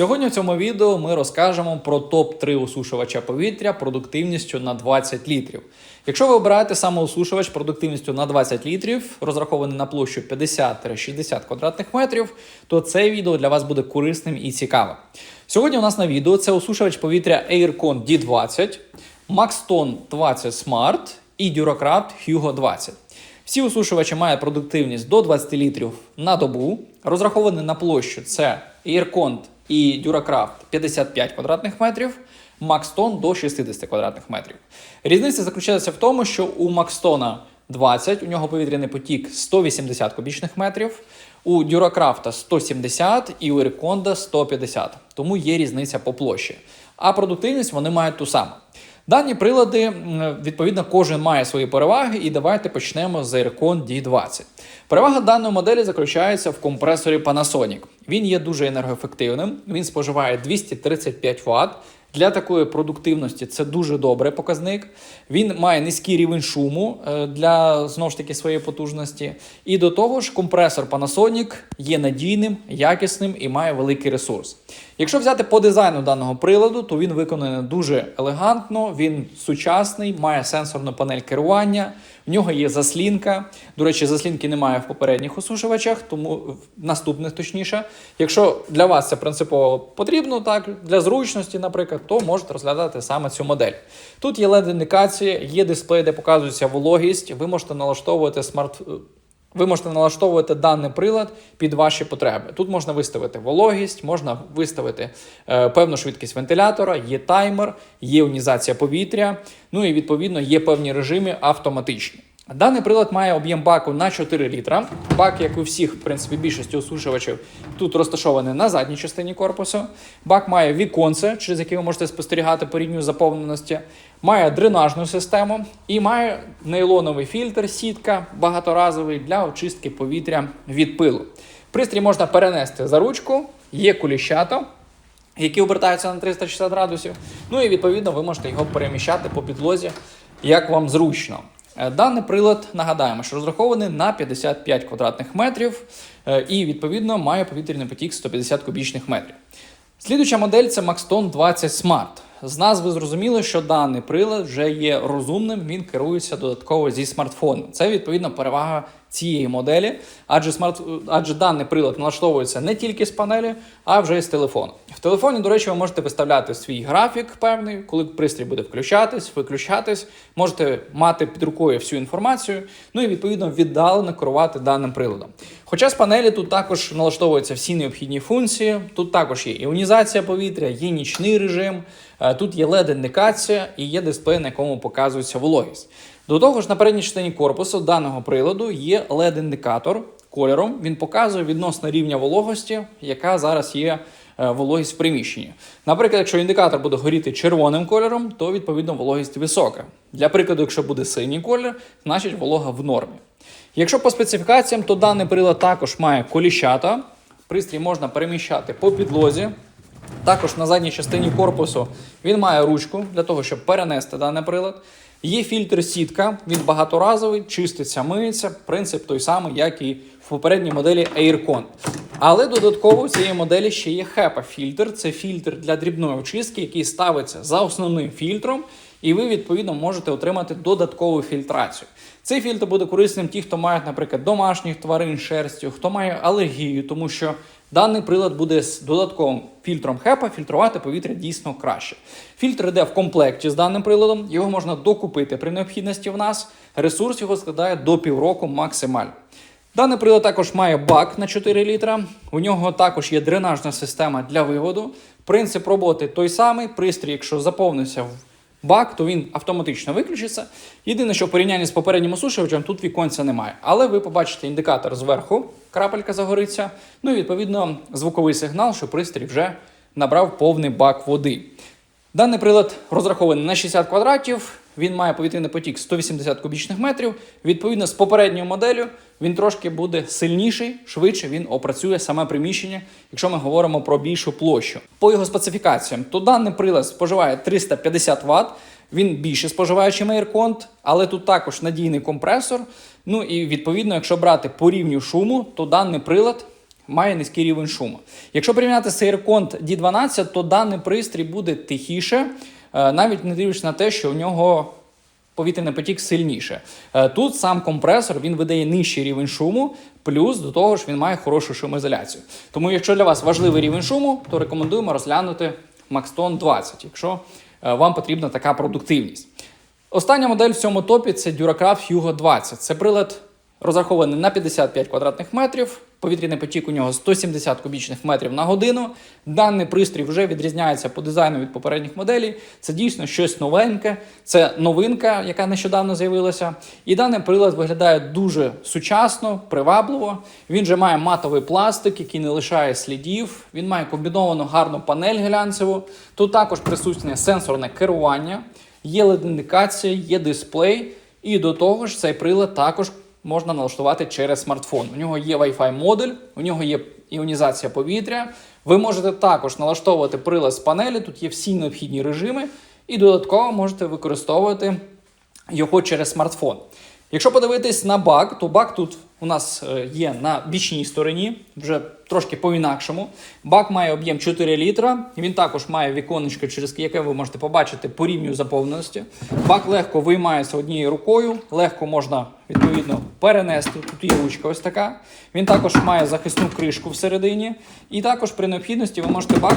Сьогодні в цьому відео ми розкажемо про топ-3 осушувача повітря продуктивністю на 20 літрів. Якщо ви обираєте саме осушувач продуктивністю на 20 літрів, розрахований на площу 50-60 квадратних метрів, то це відео для вас буде корисним і цікавим. Сьогодні у нас на відео це осушувач повітря Aircon D20, Maxton 20 Smart і Duracraft Hugo 20. Всі осушувачі мають продуктивність до 20 літрів на добу. Розрахований на площу це Aircon і Duracraft 55 квадратних метрів, Maxton до 60 квадратних метрів. Різниця заключається в тому, що у Maxton 20, у нього повітряний потік 180 кубічних метрів, у Duracraft 170 і у Airconda 150. Тому є різниця по площі. А продуктивність вони мають ту саму. Дані прилади, відповідно, кожен має свої переваги, і давайте почнемо з Aircon D20. Перевага даної моделі заключається в компресорі Panasonic. Він є дуже енергоефективним, він споживає 235 Вт. Для такої продуктивності це дуже добрий показник. Він має низький рівень шуму е, для знову ж таки своєї потужності. І до того ж, компресор Panasonic є надійним, якісним і має великий ресурс. Якщо взяти по дизайну даного приладу, то він виконаний дуже елегантно, він сучасний, має сенсорну панель керування, в нього є заслінка. До речі, заслінки немає в попередніх осушувачах, тому в наступних точніше. Якщо для вас це принципово потрібно, так для зручності, наприклад, то можете розглядати саме цю модель. Тут є LED-індикація, є дисплей, де показується вологість. Ви можете налаштовувати смарт. Ви можете налаштовувати даний прилад під ваші потреби. Тут можна виставити вологість, можна виставити е, певну швидкість вентилятора, є таймер, є іонізація повітря, ну і відповідно є певні режими автоматичні. Даний прилад має об'єм баку на 4 літра. Бак, як у всіх, в принципі, більшості осушувачів, тут розташований на задній частині корпусу. Бак має віконце, через яке ви можете спостерігати по рівню заповненості, має дренажну систему і має нейлоновий фільтр, сітка багаторазовий для очистки повітря від пилу. Пристрій можна перенести за ручку, є куліщата, які обертаються на 360 градусів. Ну і відповідно ви можете його переміщати по підлозі, як вам зручно. Е, Даний прилад нагадаємо, що розрахований на 55 квадратних метрів е, і відповідно має повітряний потік 150 кубічних метрів. Слідуюча модель це Maxton 20 Smart. З назви зрозуміло, що даний прилад вже є розумним, він керується додатково зі смартфону. Це відповідно перевага цієї моделі, адже смарт, адже даний прилад налаштовується не тільки з панелі, а вже й з телефону. В телефоні, до речі, ви можете виставляти свій графік певний, коли пристрій буде включатись, виключатись, можете мати під рукою всю інформацію, ну і відповідно віддалено керувати даним приладом. Хоча з панелі тут також налаштовуються всі необхідні функції, тут також є іонізація повітря, є нічний режим, е, тут є LED-індикація і є дисплей, на якому показується вологість. До того ж, на передній частині корпусу даного приладу є LED-індикатор кольором. Він показує відносно рівня вологості, яка зараз є е, вологість в приміщенні. Наприклад, якщо індикатор буде горіти червоним кольором, то відповідно вологість висока. Для прикладу, якщо буде синій колір, значить волога в нормі. Якщо по специфікаціям, то даний прилад також має коліщата. Пристрій можна переміщати по підлозі. Також на задній частині корпусу він має ручку для того, щоб перенести даний прилад. Є фільтр сітка, він багаторазовий, чиститься, миється. Принцип той самий, як і в попередній моделі Aircon. Але додатково в цієї моделі ще є HEPA фільтр. Це фільтр для дрібної очистки, який ставиться за основним фільтром, і ви відповідно можете отримати додаткову фільтрацію. Цей фільтр буде корисним ті, хто має, наприклад, домашніх тварин шерстю, хто має алергію, тому що даний прилад буде з додатковим фільтром HEPA фільтрувати повітря дійсно краще. Фільтр йде в комплекті з даним приладом, його можна докупити при необхідності в нас. Ресурс його складає до півроку максимально. Даний прилад також має бак на 4 літра. У нього також є дренажна система для виводу. Принцип роботи той самий. Пристрій, якщо заповнився в бак, то він автоматично виключиться. Єдине, що в порівнянні з попереднім осушувачем тут віконця немає. Але ви побачите індикатор зверху, крапелька загориться. Ну і відповідно звуковий сигнал, що пристрій вже набрав повний бак води. Даний прилад розрахований на 60 квадратів. Він має повітряний потік 180 кубічних метрів. Відповідно, з попередньою моделлю він трошки буде сильніший, швидше він опрацює саме приміщення, якщо ми говоримо про більшу площу. По його специфікаціям, то даний прилад споживає 350 Вт. Він більше споживає, ніж Aircon, але тут також надійний компресор. Ну і відповідно, якщо брати по рівню шуму, то даний прилад має низький рівень шуму. Якщо порівняти з AirCont D12, то даний пристрій буде тихіше, навіть не дивлячись на те, що у нього повітряний потік сильніше. Е, Тут сам компресор він видає нижчий рівень шуму, плюс до того ж він має хорошу шумоізоляцію. Тому, якщо для вас важливий рівень шуму, то рекомендуємо розглянути Maxton 20, якщо е, вам потрібна така продуктивність. Остання модель в цьому топі це Duracraft Hugo 20. Це прилад розрахований на 55 квадратних метрів. Повітряний потік у нього 170 кубічних метрів на годину. Даний пристрій вже відрізняється по дизайну від попередніх моделей. Це дійсно щось новеньке, це новинка, яка нещодавно з'явилася. І даний прилад виглядає дуже сучасно, привабливо. Він же має матовий пластик, який не лишає слідів. Він має комбіновану гарну панель глянцеву. Тут також присутнє сенсорне керування, є LED-індикація, є дисплей. І до того ж, цей прилад також можна налаштувати через смартфон. У нього є Wi-Fi модуль, у нього є іонізація повітря. Ви можете також налаштовувати прилад з панелі, тут є всі необхідні режими, і додатково можете використовувати його через смартфон. Якщо подивитись на бак, то бак тут у нас е, є на бічній стороні, вже трошки по-інакшому. Бак має об'єм 4 літра. Він також має віконечко, через яке ви можете побачити по рівню заповненості. Бак легко виймається однією рукою, легко можна відповідно перенести. Тут є ручка ось така. Він також має захисну кришку всередині. І також при необхідності ви можете бак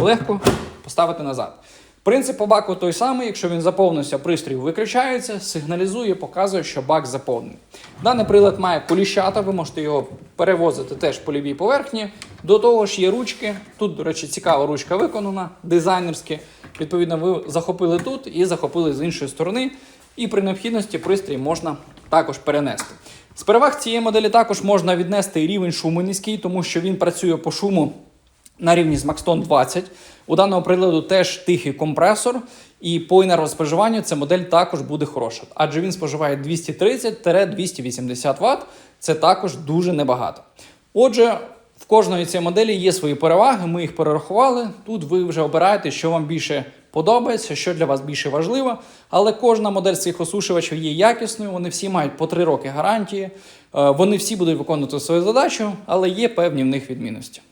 легко поставити назад. Принцип по баку той самий, якщо він заповнився, пристрій виключається, сигналізує, показує, що бак заповнений. Даний прилад має коліщата, ви можете його перевозити теж по любій поверхні. До того ж є ручки. Тут, до речі, цікава ручка виконана, дизайнерськи. Відповідно, ви захопили тут і захопили з іншої сторони. І при необхідності пристрій можна також перенести. З переваг цієї моделі також можна віднести рівень шуму низький, тому що він працює по шуму на рівні з Maxton 20. У даного приладу теж тихий компресор, і по енергоспоживанню ця модель також буде хороша, адже він споживає 230-280 Вт. Це також дуже небагато. Отже, в кожної цієї моделі є свої переваги, ми їх перерахували. Тут ви вже обираєте, що вам більше подобається, що для вас більше важливо. Але кожна модель цих осушувачів є якісною, вони всі мають по 3 роки гарантії, е, вони всі будуть виконувати свою задачу, але є певні в них відмінності.